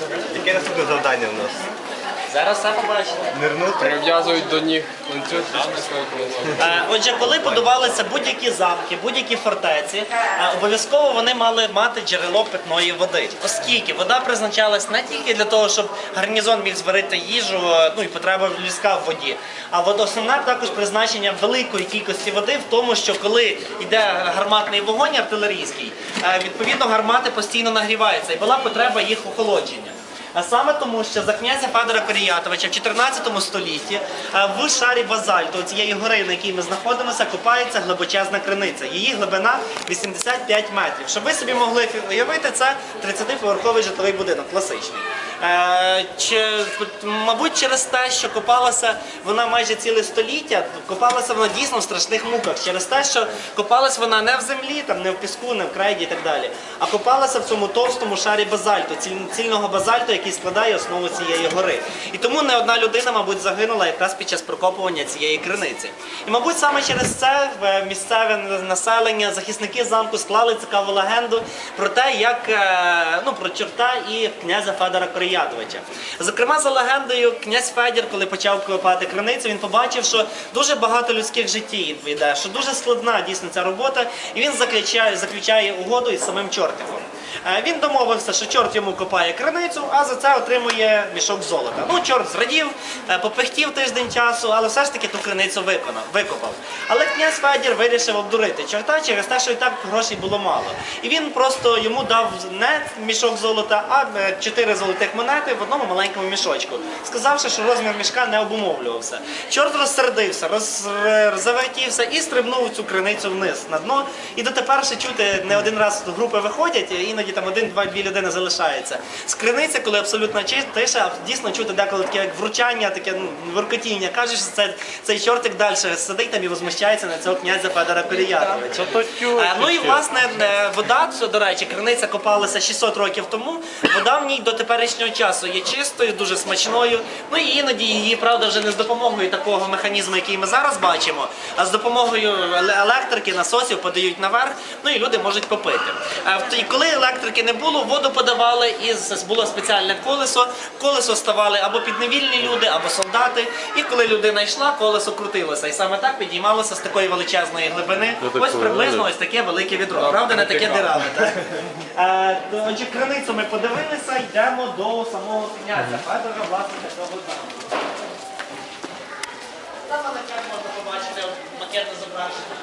いけなすぐ状態になります Зараз все побачите. Нирнути? Прив'язують до ніг ланцюг і спускають вниз. Е, Отже, коли будувалися будь-які замки, будь-які фортеці, е, обов'язково вони мали мати джерело питної води, оскільки вода призначалась не тільки для того, щоб гарнізон міг зварити їжу, е, ну і потреба людська в воді. А от основне також призначення великої кількості води в тому, що коли йде гарматний вогонь артилерійський, е, відповідно гармати постійно нагріваються, і була потреба їх охолодження. А саме тому, що за князя Федора Коріятовича в 14 столітті е, в шарі базальту, цієї гори, на якій ми знаходимося, копається глибочезна криниця. Її глибина 85 метрів. Щоб ви собі могли уявити, це 30-поверховий житловий будинок, класичний. Е, Чи, мабуть, через те, що копалася вона майже ціле століття, копалася вона дійсно в страшних муках. Через те, що копалась вона не в землі, там, не в піску, не в крейді і так далі, а копалася в цьому товстому шарі базальту, ціль- цільного базальту, який складає основу цієї гори. І тому не одна людина, мабуть, загинула якраз під час прокопування цієї криниці. І, мабуть, саме через це е, місцеве населення, захисники замку склали цікаву легенду про те, як е, ну, про чорта і князя Федора Коріятовича. Зокрема, за легендою, князь Федір, коли почав копати криницю, він побачив, що дуже багато людських життів йде, що дуже складна дійсно ця робота, і він заключає, заключає угоду із самим чортиком. Е, Він домовився, що чорт йому копає криницю, а за це отримує мішок золота. Ну, чорт зрадів, е, попихтів тиждень часу, але все ж таки ту криницю виконав, викопав. Але князь Федір вирішив обдурити чорта через те, що і так грошей було мало. І він просто йому дав не мішок золота, а е, чотири золотих монети в одному маленькому мішочку, сказавши, що розмір мішка не обумовлювався. Чорт розсердився, роз, завертівся і стрибнув цю криницю вниз на дно. І дотепер ще чути не один раз групи виходять, іноді там один-два-дві людини залишаються. З криниці, коли абсолютно тиша, дійсно чути деколи таке як вручання, таке ну, воркотіння. Кажеш, що це, цей чортик далі сидить там і возмущається на цього князя Федора Переятовича. Е, Ну і власне е, вода, це, до речі, криниця копалася 600 років тому. Вода в ній до теперішнього часу є чистою, дуже смачною. Ну і іноді її, правда, вже не з допомогою такого механізму, який ми зараз бачимо, а з допомогою електрики, насосів подають наверх, ну і люди можуть попити. Е, той- коли електрики не було, воду подавали із було спеціальне колесо. Колесо ставали або підневільні люди, або солдати. І коли людина йшла, колесо крутилося. І саме так підіймалося з такої величезної глибини. Ось приблизно ось таке велике відро. Правда, не таке дирали. так? Е, Отже, криницю ми подивилися, йдемо до самого князя Федора, власника цього замку. Там на макет можна побачити макетне зображення.